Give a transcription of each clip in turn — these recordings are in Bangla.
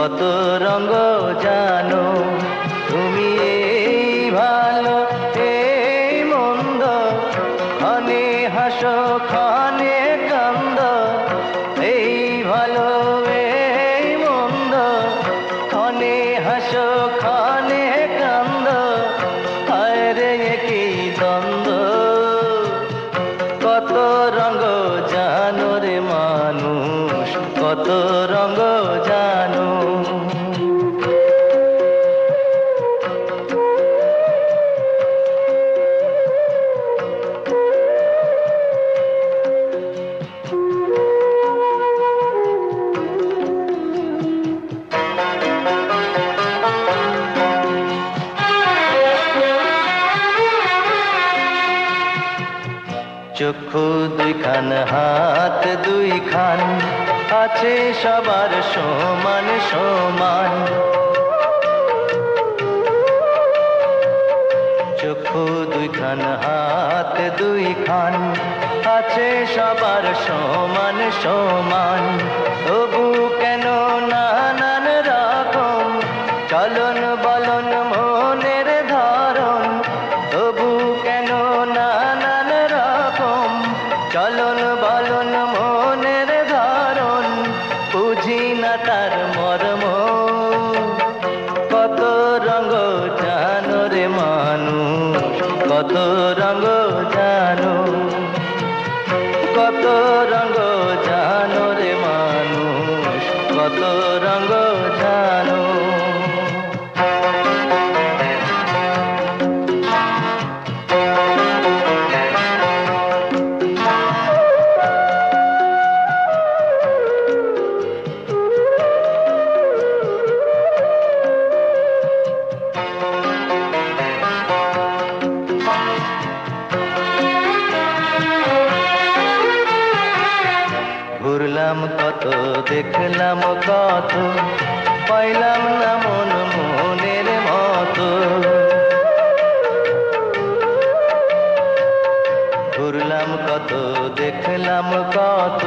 কত রঙ জানো? তুমি এই ভালো, এই মন্দ, ক্ষণে হাসো, ক্ষণে কান্দ। এই ভালো, এই মন্দ, ক্ষণে হাসো, ক্ষণে কান্দ। হায় কি দ্বন্দ্ব? কত রঙ জানো রে মানুষ, কত রঙ চক্ষু দুই খান হাত দুই খান আছে সবার সমান সমান। চক্ষু দুই খান হাত দুই খান আছে সবার সমান সমান। কত রঙ জানো? কত রঙ জানো রে মানুষ? কত রঙ জানো? ঘুরলাম কত, দেখলাম কত, পাইলাম না মন মনের মতো। ঘুরলাম কত, দেখলাম কত,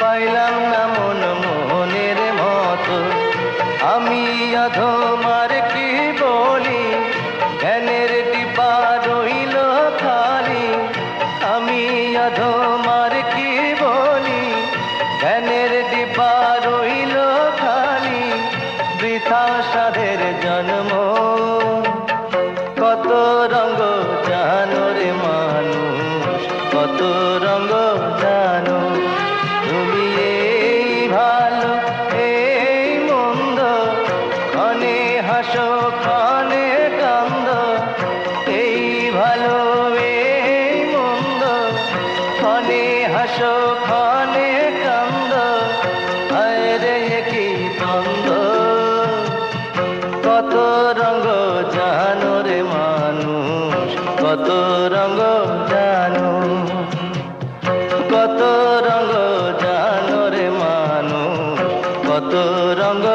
পাইলাম না মন মনের মতো। আমি অধমার কি বলি, জ্ঞানের ডিবা রইল খালি। আমি অধমার সাধের জন্ম। কত রঙ জানো রে মানুষ, কত রঙ জানো। তুমি এই ভালো, এই মন্দ, ক্ষণে হাসো, ক্ষণে কান্দ। এই ভালো, এই মন্দ, ক্ষণে হাসো কত রঙ জানো রে মানুষ, কত রঙ জানো। কত রঙ জানো রে মানুষ, কত রঙ